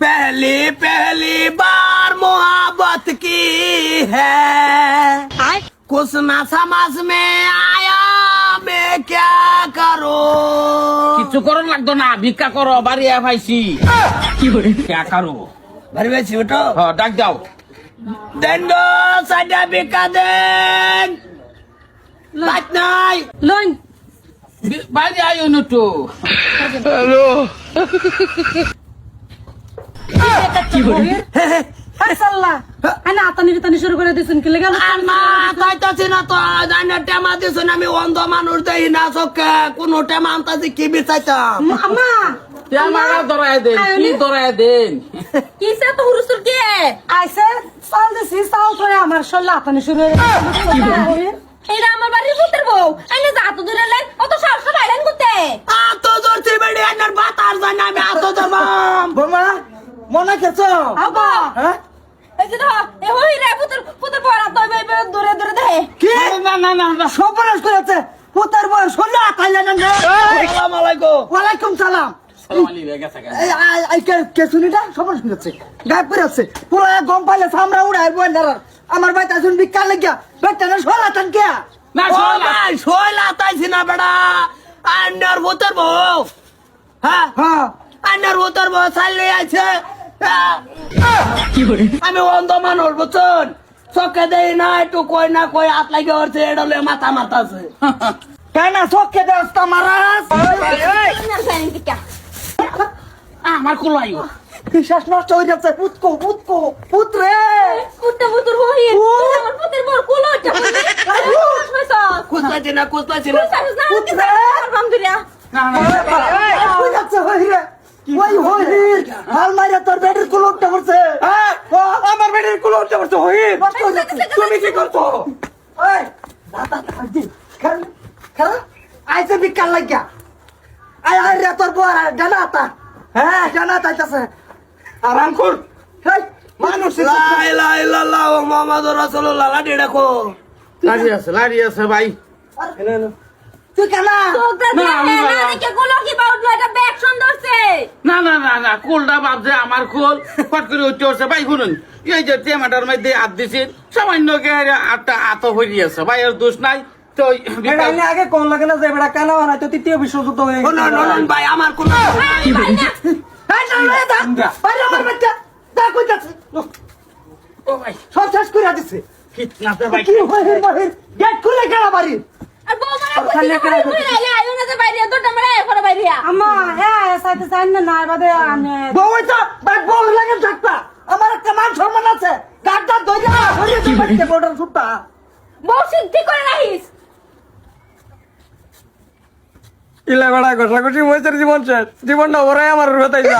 पहली पहली बार मोहब्बत की है कुछ ना समझ में आया मैं क्या करूं কিছু করন লাগতো না ভিক্ষা করো বাড়ি পাইছি क्या करो भरी बेची उठो হ ডাক দাও देन दो साडा बिका देन लाइट नहीं লইন বি- বাইরে আইও না তো সাল্লাহ আনা আতানি তানি শুরু করে দিছেন কি লেগে আমা তাইতাছি না তো জানি টেমা দিছুন আমি অন্ধ মানুষ দেই না চোখে কোন টেমা আনতাছি কি বিচাইতাম? আমা আমার ধরাই দেন কি ধরাই দেন? কিসে তো হুরুসুর কে? আইছে চাল দিছি চাল ধরে আমার শরীরে আতানি শুরু হয়ে এটা আমার বাড়ির পুত্রের বউ। আইনে যা তো দূরে লাইন অত সাহস বাইলেন করতে। আত ধরছি বেড়ি বাতার জানি আমি আত ধরবাম বোমা মনে খেছ আবা হ্যাঁ? এই যে দেখো এ হই রে পুত্র পুত্র পড়া তো দূরে দূরে কি? না না না না করেছে পুতার বয়স হলে আসসালামু আলাইকুম। সালাম। আমার ভাই তাই শুন বিকাল লাগিয়া। বেটা না সলা তান কে না না ভূতের বউ। হ্যাঁ? হ্যাঁ। আন্নার ভূতের বউ চাইলে আছে হ্যাঁ। আমি অন্ধ মানুষ বুঝছেন চোখে দেই না একটু কই না কই হাত লাগে ওরছে এডলে মাথা মাথাছে কেন চোখে দেস্তা মারাস আমার কুলাইও বিশ্বাস নষ্ট হয়ে যাচ্ছে পুতকো পুতকো পুত্রে পুত্র পুত্র হই আমার পুত্রের বউ কুলো কুসলাইছি না কুসলাইছি না না না কই যাচ্ছে হই রে ওই হই হাল মাইরা তোর বেডের কুলো উঠতে করছে হ্যাঁ, আমার বেটির কুলো উঠতে পারছ হইন নষ্ট হয়ে যাচ্ছে তুমি কি করছ? এই দাদা আইছে বিকাল লাগিয়া। আই আই রে তোর বড় জানা আতা হ্যাঁ জানা তাইতাছে আরাম কর হেই মানুষ লা ইলাহা ইল্লাল্লাহ মুহাম্মাদুর রাসূলুল্লাহ লাডি রাখো। লাড়ি আছে লাড়ি আছে ভাই। তুই কেনা না না না না কোলটা ভাবছে আমার কোল ফট করে উঠতে হচ্ছে ভাই শুনুন এই যে টেমাটার মধ্যে হাত দিছেন সামান্য কে আটটা আত হয়ে আছে। ভাই এর দোষ নাই আগে কোন লাগে না যে বেড়া কেন হয় তো তৃতীয় বিশ্বযুদ্ধ হয়ে ভাই আমার কোন এই না। লয়ে দা বাইরে আমার বাচ্চা। দা কই যাচ্ছে? ও। ভাই। সব শেষ করে দিছে। ফিটনাতে ভাই। কি হইর মহির গেট খুলে কেনা বাড়ি আমা হ্যাঁ সাইতে চাই না না বাদে আনে। বউ তো বাট বউ লাগে থাকতা? আমার একটা মান সম্মান আছে। গাড়টা দই যা হইরে তো বাচ্চা বড় সুতা বউ সিদ্ধি করে রাখিস। ইলা বেড়া ঘষাঘষি মইছের জীবন শেষ। জীবনটা ওরাই আমার হতাই যা